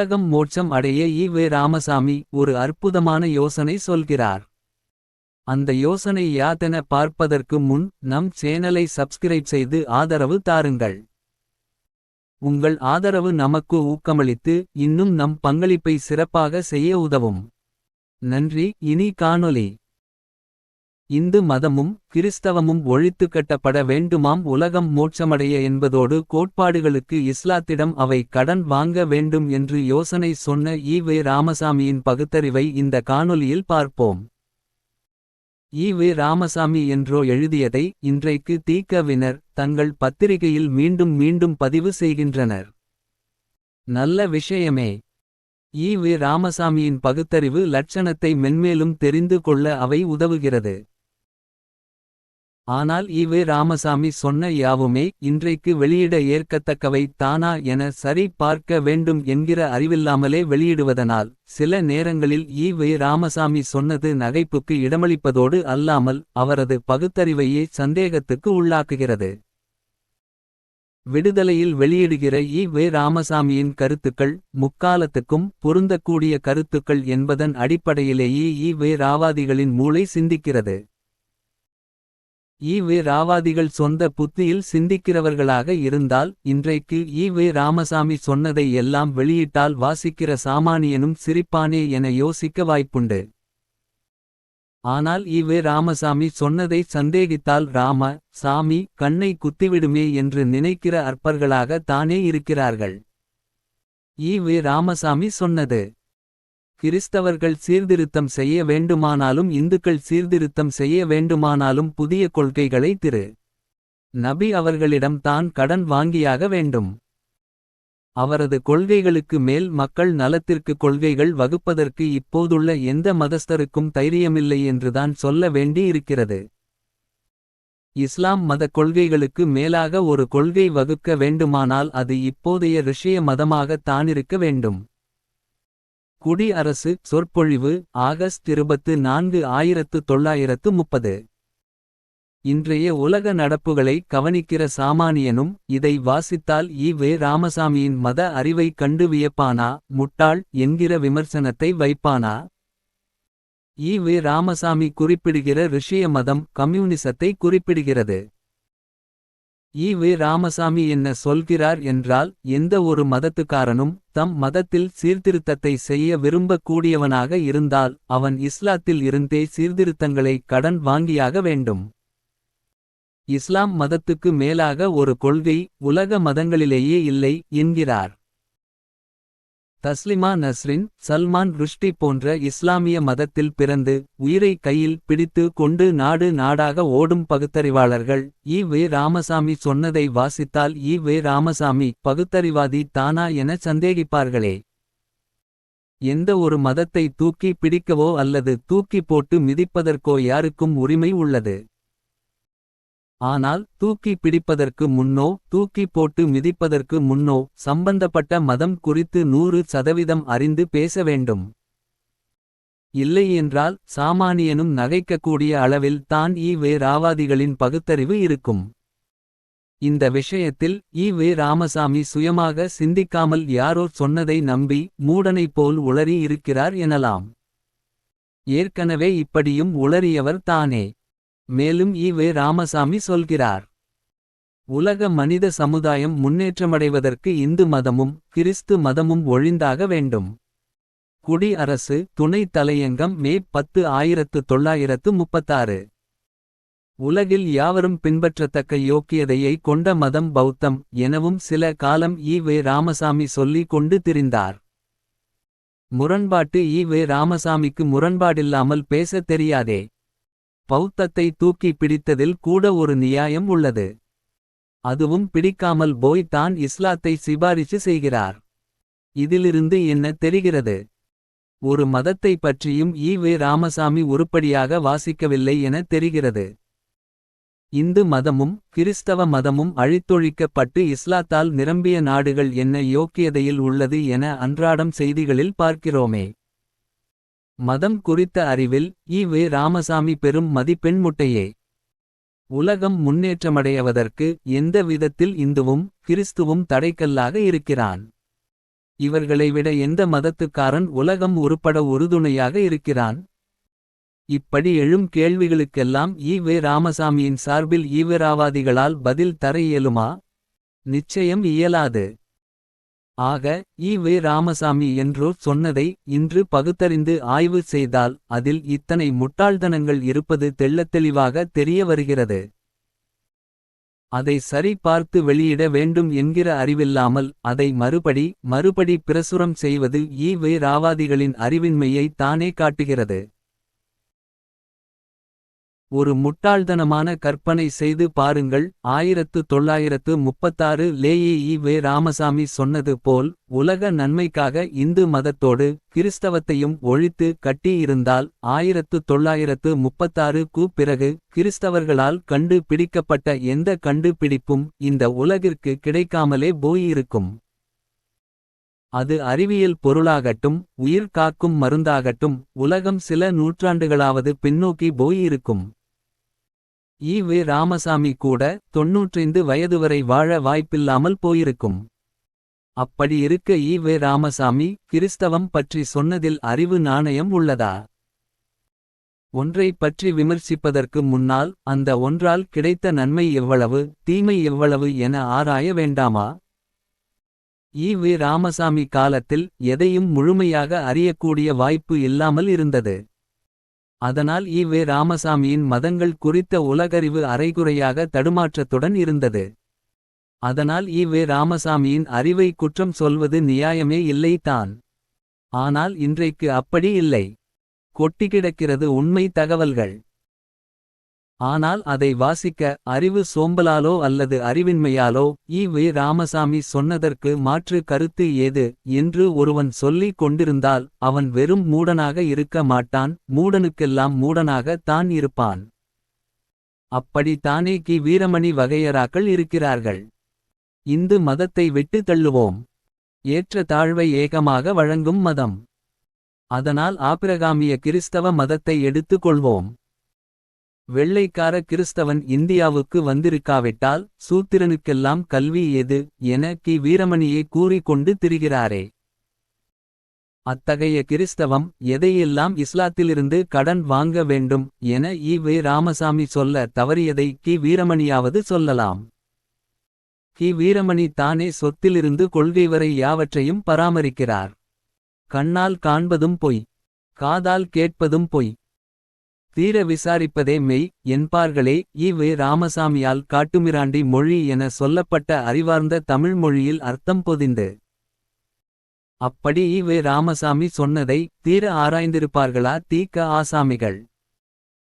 உலகம் மோட்சம் அடைய ஈ வே ராமசாமி ஒரு அற்புதமான யோசனை சொல்கிறார். அந்த யோசனை யாதென பார்ப்பதற்கு முன் நம் சேனலை சப்ஸ்கிரைப் செய்து ஆதரவு தாருங்கள். உங்கள் ஆதரவு நமக்கு ஊக்கமளித்து இன்னும் நம் பங்களிப்பை சிறப்பாக செய்ய உதவும். நன்றி இனி காணொலி. இந்து மதமும் கிறிஸ்தவமும் ஒழித்து கட்டப்பட வேண்டுமாம் உலகம் மோட்சமடைய என்பதோடு கோட்பாடுகளுக்கு இஸ்லாத்திடம் அவை கடன் வாங்க வேண்டும் என்று யோசனை சொன்ன ஈ வே ராமசாமியின் பகுத்தறிவை இந்த காணொலியில் பார்ப்போம். ஈ வே ராமசாமி என்றோ எழுதியதை இன்றைக்கு தீக்கவினர் தங்கள் பத்திரிகையில் மீண்டும் மீண்டும் பதிவு செய்கின்றனர். நல்ல விஷயமே. ஈ வே ராமசாமியின் பகுத்தறிவு லட்சணத்தை மென்மேலும் தெரிந்து கொள்ள அவை உதவுகிறது. ஆனால் ஈ வே ராமசாமி சொன்ன யாவுமே இன்றைக்கு வெளியிட ஏற்கத்தக்கவை தானா என சரி பார்க்க வேண்டும் என்கிற அறிவில்லாமலே வெளியிடுவதனால். சில நேரங்களில் ஈ வே ராமசாமி சொன்னது நகைப்புக்கு இடமளிப்பதோடு அல்லாமல் அவரது பகுத்தறிவையே சந்தேகத்துக்கு உள்ளாக்குகிறது. விடுதலையில் வெளியிடுகிற ஈ வே ராமசாமியின் கருத்துக்கள் முக்காலத்துக்கும் பொருந்தக்கூடிய கருத்துக்கள் என்பதன் அடிப்படையிலேயே இ வே ராவாதிகளின் மூளை சிந்திக்கிறது. ஈ வே ராவாதிகள் சொந்த புத்தியில் சிந்திக்கிறவர்களாக இருந்தால் இன்றைக்கு ஈ வே ராமசாமி சொன்னதை எல்லாம் வெளியிட்டால் வாசிக்கிற சாமானியனும் சிரிப்பானே என யோசிக்க வாய்ப்புண்டு. ஆனால் ஈ வே ராமசாமி சொன்னதை சந்தேகித்தால் ராம சாமி கண்ணை குத்திவிடுமே என்று நினைக்கிற அற்பர்களாக தானே இருக்கிறார்கள். ஈ வே ராமசாமி சொன்னது. கிறிஸ்தவர்கள் சீர்திருத்தம் செய்ய வேண்டுமானாலும் இந்துக்கள் சீர்திருத்தம் செய்ய வேண்டுமானாலும் புதிய கொள்கைகளை திரு. நபி அவர்களிடம் தான் கடன் வாங்கியாக வேண்டும். அவரது கொள்கைகளுக்கு மேல் மக்கள் நலத்திற்கு கொள்கைகள் வகுப்பதற்கு இப்போதுள்ள எந்த மதஸ்தருக்கும் தைரியமில்லை என்றுதான் சொல்ல வேண்டி இருக்கிறது. இஸ்லாம் மத கொள்கைகளுக்கு மேலாக ஒரு கொள்கை வகுக்க வேண்டுமானால் அது இப்போதைய ரிஷிய மதமாக தானிருக்க வேண்டும். குடி அரசு சொற்பொழிவு ஆகஸ்ட் இருபத்து நான்கு ஆயிரத்து தொள்ளாயிரத்து முப்பது. இன்றைய உலக நடப்புகளை கவனிக்கிற சாமானியனும் இதை வாசித்தால் ஈ வே ராமசாமியின் மத அறிவை கண்டு வியப்பானா முட்டாள் என்கிற விமர்சனத்தை வைப்பானா. ஈ வே ராமசாமி குறிப்பிடுகிற ரிஷிய மதம் கம்யூனிசத்தை குறிப்பிடுகிறது. ஈவு ராமசாமி என்ன சொல்கிறார் என்றால் எந்த ஒரு மதத்துக்காரனும் தம் மதத்தில் சீர்திருத்தத்தை செய்ய விரும்பக்கூடியவனாக இருந்தால் அவன் இஸ்லாத்தில் இருந்தே சீர்திருத்தங்களை கடன் வாங்கியாக வேண்டும். இஸ்லாம் மதத்துக்கு மேலாக ஒரு கொள்கை உலக மதங்களிலேயே இல்லை என்கிறார். தஸ்லிமா நஸ்ரின் சல்மான் ருஷ்டி போன்ற இஸ்லாமிய மதத்தில் பிறந்து உயிரை கையில் பிடித்து கொண்டு நாடு நாடாக ஓடும் பகுத்தறிவாளர்கள். ஈ வே. ராமசாமி சொன்னதை வாசித்தால் ஈ வே. ராமசாமி பகுத்தறிவாதி தானா என சந்தேகிப்பார்களே. எந்த ஒரு மதத்தை தூக்கி பிடிக்கவோ அல்லது தூக்கி போட்டு மிதிப்பதற்கோ யாருக்கும் உரிமை உள்ளது. ஆனால் தூக்கி பிடிப்பதற்கு முன்னோ தூக்கி போட்டு மிதிப்பதற்கு முன்னோ சம்பந்தப்பட்ட மதம் குறித்து நூறு சதவீதம் அறிந்து பேச வேண்டும். இல்லையென்றால் சாமானியனும் நகைக்கக்கூடிய அளவில் தான் ஈ வே ராவாதிகளின் பகுத்தறிவு இருக்கும். இந்த விஷயத்தில் ஈ வே ராமசாமி சுயமாக சிந்திக்காமல் யாரோ சொன்னதை நம்பி மூடனைப் போல் உளறி இருக்கிறார் எனலாம். ஏற்கனவே இப்படியும் உளறியவர் தானே. மேலும் ஈ வே ராமசாமி சொல்கிறார். உலக மனித சமுதாயம் முன்னேற்றமடைவதற்கு இந்து மதமும் கிறிஸ்து மதமும் ஒழிந்தாக வேண்டும். குடி அரசு துணை தலையங்கம் மே பத்து ஆயிரத்து தொள்ளாயிரத்து முப்பத்தாறு. உலகில் யாவரும் பின்பற்றத்தக்க யோக்கியதையை கொண்ட மதம் பௌத்தம் எனவும் சில காலம் ஈ வே ராமசாமி சொல்லிக் கொண்டு திரிந்தார். முரண்பாட்டு ஈ வே ராமசாமிக்கு முரண்பாடில்லாமல் பேசத் தெரியாதே. பௌத்தத்தை தூக்கி பிடித்ததில் கூட ஒரு நியாயம் உள்ளது. அதுவும் பிடிக்காமல் போய் தான் இஸ்லாத்தை சிபாரிசு செய்கிறார். இதிலிருந்து என்ன தெரிகிறது. ஒரு மதத்தை பற்றியும் ஈ வே ராமசாமி உருப்படியாக வாசிக்கவில்லை என தெரிகிறது. இந்து மதமும் கிறிஸ்தவ மதமும் அழித்தொழிக்கப்பட்டு இஸ்லாத்தால் நிரம்பிய நாடுகள் என்ன யோக்கியதையில் உள்ளது என அன்றாடம் செய்திகளில் பார்க்கிறோமே. மதம் குறித்த அறிவில் ஈ வே. ராமசாமி பெரும் மதிப்பெண் முட்டையே. உலகம் முன்னேற்றமடையவதற்கு எந்த விதத்தில் இந்துவும் கிறிஸ்துவும் தடைக்கல்லாக இருக்கிறான். இவர்களை விட எந்த மதத்துக்காரன் உலகம் உருப்பட உறுதுணையாக இருக்கிறான்? இப்படி எழும் கேள்விகளுக்கெல்லாம் ஈ வே. ராமசாமியின் சார்பில் ஈவிராவாதிகளால் பதில் தர இயலுமா? நிச்சயம் இயலாது. ஆக இ வே ராமசாமி என்றோர் சொன்னதை இன்று பகுத்தறிந்து ஆய்வு செய்தால் அதில் இத்தனை முட்டாள்தனங்கள் இருப்பது தெள்ளத்தெளிவாக தெரிய வருகிறது. அதை சரி பார்த்து வெளியிட வேண்டும் என்கிற அறிவில்லாமல் அதை மறுபடி மறுபடி பிரசுரம் செய்வது ஈ வே ராவாதிகளின் அறிவின்மையை தானே காட்டுகிறது. ஒரு முட்டாள்தனமான கற்பனை செய்து பாருங்கள். ஆயிரத்து தொள்ளாயிரத்து முப்பத்தாறு லேயே வே ராமசாமி சொன்னது போல் உலக நன்மைக்காக இந்து மதத்தோடு கிறிஸ்தவத்தையும் ஒழித்து கட்டியிருந்தால் ஆயிரத்து தொள்ளாயிரத்து முப்பத்தாறு கு பிறகு கிறிஸ்தவர்களால் கண்டு பிடிக்கப்பட்ட எந்த கண்டுபிடிப்பும் இந்த உலகிற்கு கிடைக்காமலே போயிருக்கும். அது அறிவியல் பொருளாகட்டும் உயிர் காக்கும் மருந்தாகட்டும் உலகம் சில நூற்றாண்டுகளாவது பின்னோக்கி போயிருக்கும். ஈ வே ராமசாமி கூட தொன்னூற்றைந்து வயது வரை வாழ வாய்ப்பில்லாமல் போயிருக்கும். அப்படி இருக்க ஈ வே ராமசாமி கிறிஸ்தவம் பற்றி சொன்னதில் அறிவு நாணயம் உள்ளதா? ஒன்றை பற்றி விமர்சிப்பதற்கு முன்னால் அந்த ஒன்றால் கிடைத்த நன்மை எவ்வளவு தீமை எவ்வளவு என ஆராய வேண்டாமா? ஈ வே ராமசாமி காலத்தில் எதையும் முழுமையாக அறியக்கூடிய வாய்ப்பு இல்லாமல் இருந்தது. அதனால் ஈ வே ராமசாமியின் மதங்கள் குறித்த உலகறிவு அரைகுறையாக தடுமாற்றத்துடன் இருந்தது. அதனால் ஈ வே ராமசாமியின் அறிவை குற்றம் சொல்வது நியாயமே இல்லை தான். ஆனால் இன்றைக்கு அப்படி இல்லை. கொட்டிக்கிடக்கிறது உண்மை தகவல்கள். ஆனால் அதை வாசிக்க அறிவு சோம்பலாலோ அல்லது அறிவின்மையாலோ ஈ வி. ராமசாமி சொன்னதற்கு மாற்று கருத்து ஏது என்று ஒருவன் சொல்லிக் கொண்டிருந்தால் அவன் வெறும் மூடனாக இருக்க மாட்டான் மூடனுக்கெல்லாம் மூடனாக தான் இருப்பான். அப்படி தானே கி. வீரமணி வகையராக்கள் இருக்கிறார்கள். இந்து மதத்தை விட்டு தள்ளுவோம். ஏற்ற தாழ்வை ஏகமாக வழங்கும் மதம். அதனால் ஆபிரகாமிய கிறிஸ்தவ மதத்தை எடுத்துக் கொள்வோம். வெள்ளைக்கார கிறிஸ்தவன் இந்தியாவுக்கு வந்திருக்காவிட்டால் சூத்திரனுக்கெல்லாம் கல்வி எது என கி. வீரமணியை கூறிக்கொண்டு திரிகிறாரே. அத்தகைய கிறிஸ்தவம் எதையெல்லாம் இஸ்லாத்திலிருந்து கடன் வாங்க வேண்டும் என இ. வே. ராமசாமி சொல்ல தவறியதை கி. வீரமணியாவது சொல்லலாம். கி. வீரமணி தானே சொத்திலிருந்து கொள்கை வரை யாவற்றையும் பராமரிக்கிறார். கண்ணால் காண்பதும் பொய். காதால் கேட்பதும் பொய். தீர விசாரிப்பதே மெய் என்பார்களே ஈ வே ராமசாமியால் காட்டுமிராண்டி மொழி என சொல்லப்பட்ட அறிவார்ந்த தமிழ் மொழியில் அர்த்தம் பொதிந்து. அப்படி ஈ வே ராமசாமி சொன்னதை தீர ஆராய்ந்திருப்பார்களா தீக்க ஆசாமிகள்?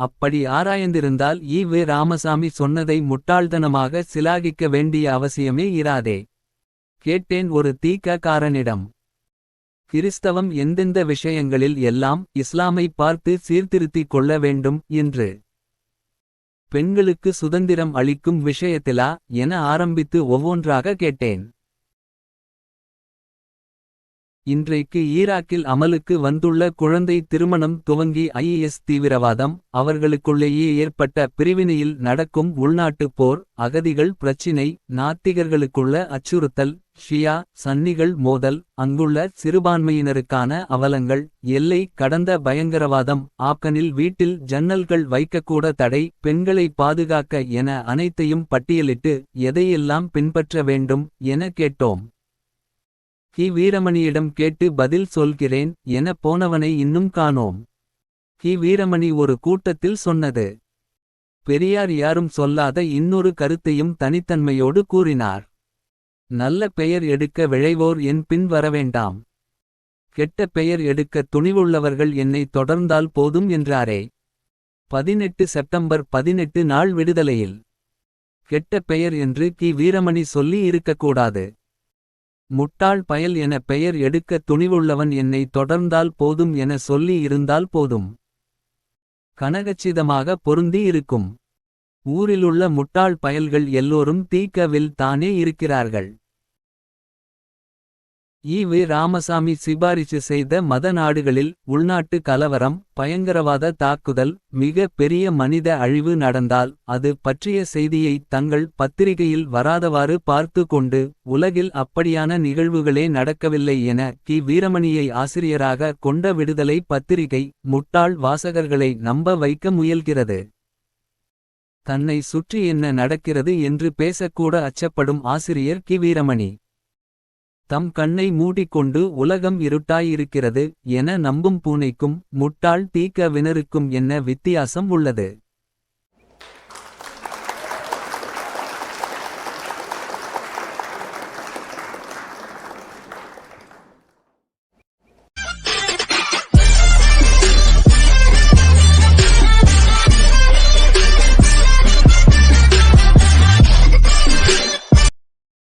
அப்படி ஆராய்ந்திருந்தால் ஈ வே ராமசாமி சொன்னதை முட்டாள்தனமாக சிலாகிக்க வேண்டிய அவசியமே இராதே. கேட்டேன் ஒரு தீக்க காரனிடம் கிறிஸ்தவம் எந்தெந்த விஷயங்களில் எல்லாம் இஸ்லாமை பார்த்து சீர்திருத்திக் கொள்ள வேண்டும் என்று பெண்களுக்கு சுதந்திரம் அளிக்கும் விஷயத்திலா என ஆரம்பித்து ஒவ்வொன்றாக கேட்டேன். இன்றைக்கு ஈராக்கில் அமலுக்கு வந்துள்ள குழந்தை திருமணம் துவங்கி ஐஎஸ் தீவிரவாதம் அவர்களுக்குள்ளேயே ஏற்பட்ட பிரிவினையில் நடக்கும் உள்நாட்டுப் போர் அகதிகள் பிரச்சினை நாத்திகர்களுக்குள்ள அச்சுறுத்தல் ஷியா சன்னிகள் மோதல் அங்குள்ள சிறுபான்மையினருக்கான அவலங்கள் எல்லை கடந்த பயங்கரவாதம் ஆப்கனில் வீட்டில் ஜன்னல்கள் வைக்கக்கூட தடை பெண்களை பாதுகாக்க என அனைத்தையும் பட்டியலிட்டு எதையெல்லாம் பின்பற்ற வேண்டும் என கேட்டோம். கி வீரமணியிடம் கேட்டு பதில் சொல்கிறேன் என போனவனை இன்னும் காணோம். கி வீரமணி ஒரு கூட்டத்தில் சொன்னது. பெரியார் யாரும் சொல்லாத இன்னொரு கருத்தையும் தனித்தன்மையோடு கூறினார். நல்ல பெயர் எடுக்க விழைவோர் என் பின் வரவேண்டாம். கெட்ட பெயர் எடுக்க துணிவுள்ளவர்கள் என்னை தொடர்ந்தால் போதும் என்றாரே. பதினெட்டு செப்டம்பர் பதினெட்டு நாள் விடுதலையில். கெட்ட பெயர் என்று கி வீரமணி சொல்லி இருக்கக்கூடாது. முட்டாள் பயல் என பெயர் எடுக்க துணிவுள்ளவன் என்னை தொடர்ந்தால் போதும் என சொல்லி இருந்தால் போதும். கனகச்சிதமாக பொருந்தி இருக்கும். ஊரிலுள்ள முட்டாள் பயல்கள் எல்லோரும் தீக்கவில் தானே இருக்கிறார்கள். ஈ ராமசாமி சிபாரிசு செய்த மத நாடுகளில் உள்நாட்டு கலவரம் பயங்கரவாத தாக்குதல் மிக பெரிய மனித அழிவு நடந்தால் அது பற்றிய செய்தியை தங்கள் பத்திரிகையில் வராதவாறு பார்த்து கொண்டு உலகில் அப்படியான நிகழ்வுகளே நடக்கவில்லை என கி. வீரமணியை ஆசிரியராக கொண்ட விடுதலை பத்திரிகை முட்டாள் வாசகர்களை நம்ப வைக்க முயல்கிறது. தன்னை சுற்றி என்ன நடக்கிறது என்று பேசக்கூட அச்சப்படும் ஆசிரியர் கி. வீரமணி. தம் கண்ணை மூடிக்கொண்டு உலகம் இருட்டாயிருக்கிறது என நம்பும் பூனைக்கும் முட்டாள் தீக்க வினருக்கும் என்ன வித்தியாசம் உள்ளது?